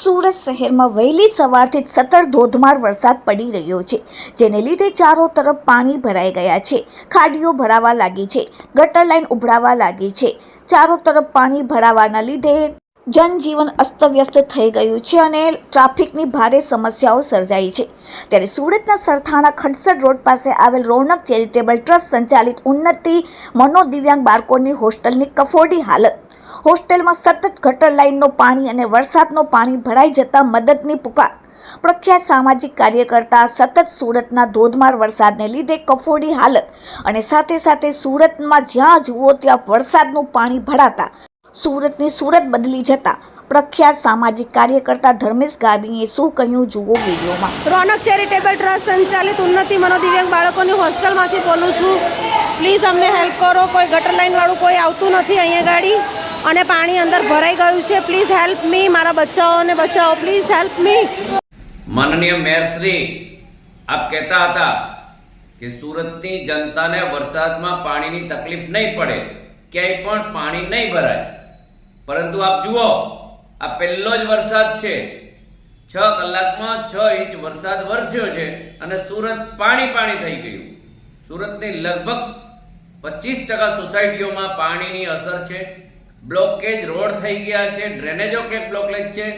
સુરત શહેરમાં વહેલી સવારથી જ સતત ધોધમાર વરસાદ પડી રહ્યો છે, જેને લીધે ચારો તરફ પાણી ભરાઈ ગયા છે. ખાડીઓ ભરાવા લાગી છે, ગટર લાઈન ઉભરાવા લાગી છે. ચારો તરફ પાણી ભરાવાના લીધે જનજીવન અસ્તવ્યસ્ત થઈ ગયું છે અને ટ્રાફિકની ભારે સમસ્યાઓ સર્જાઈ છે. ત્યારે સુરતના સરથાણા ખડસર રોડ પાસે આવેલ રોનક ચેરિટેબલ ટ્રસ્ટ સંચાલિત ઉન્નતિ મનોદિવ્યાંગ બાળકોની હોસ્ટેલની કફોડી હાલત હોસ્ટેલમાં સતત ગટર લાઇનનું પાણી અને વરસાદનું પાણી ભરાઈ જતા મદદની પુકાર. પ્રખ્યાત સામાજિક કાર્યકર્તા સતત સુરતના ધોધમાર વરસાદને લીધે કફોડી હાલત અને સાથે સાથે સુરતમાં જ્યાં જુઓ ત્યાં વરસાદનું પાણી ભરાતા સુરતની સુરત બદલી જતા પ્રખ્યાત સામાજિક કાર્યકર્તા ધર્મેશ ગાબીએ શું કહ્યું જુઓ વિડીયોમાં. રોનક ચેરિટેબલ ટ્રસ્ટ સંચાલિત ઉન્નતિ મનોદિવ્યાંગ બાળકોની હોસ્ટેલમાંથી બોલું છું. પ્લીઝ અમને હેલ્પ કરો, કોઈ ગટર લાઇનવાળું કોઈ આવતું નથી અહીંયા ગાડી. અને પાણી અંદર ભરાઈ ગયું છે. પ્લીઝ હેલ્પ મી મારા બચ્ચાઓને બચાવો. પ્લીઝ હેલ્પ મી માનનીય મેયર શ્રી, આપ કહેતા હતા કે સુરતની જનતાને વરસાદમાં પાણીની તકલીફ નહીં પડે, ક્યાંય પણ પાણી નહીં ભરાય. પરંતુ આપ જુઓ, આ પહેલો જ વરસાદ છે. છ કલાકમાં છ ઇંચ વરસાદ વરસ્યો છે અને સુરત પાણી પાણી થઈ ગયું. સુરતની લગભગ પચીસ ટકા સોસાયટીઓમાં પાણીની અસર છે. બ્લોકેજ રોડ થઈ ગયા છે ડ્રેનેજો કે બ્લોકેજ છે?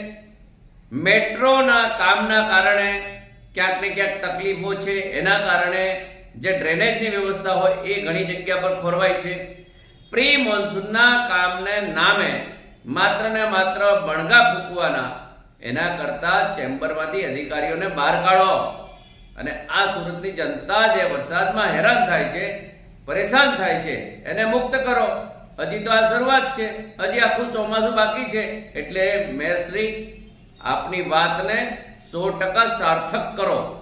મેટ્રોના કામના કારણે ક્યાંક ને ક્યાંક તકલીફો છે, એના કારણે જે ડ્રેનેજની વ્યવસ્થા હોય એ ઘણી જગ્યા પર ખોરવાય છે. પ્રી મોન્સૂનના કામને નામે માત્ર ને માત્ર બણગા ફૂંકવાના, એના કરતા ચેમ્બરમાંથી અધિકારીઓને બહાર કાઢો. અને આ સુરતની જનતા જે વરસાદમાં હેરાન થાય છે, પરેશાન થાય છે, એને મુક્ત કરો. હજી તો આ શરૂઆત છે. હજી આખું ચોમાસું બાકી છે. એટલે મેયરશ્રી આપની વાતને સો ટકા સાર્થક કરો.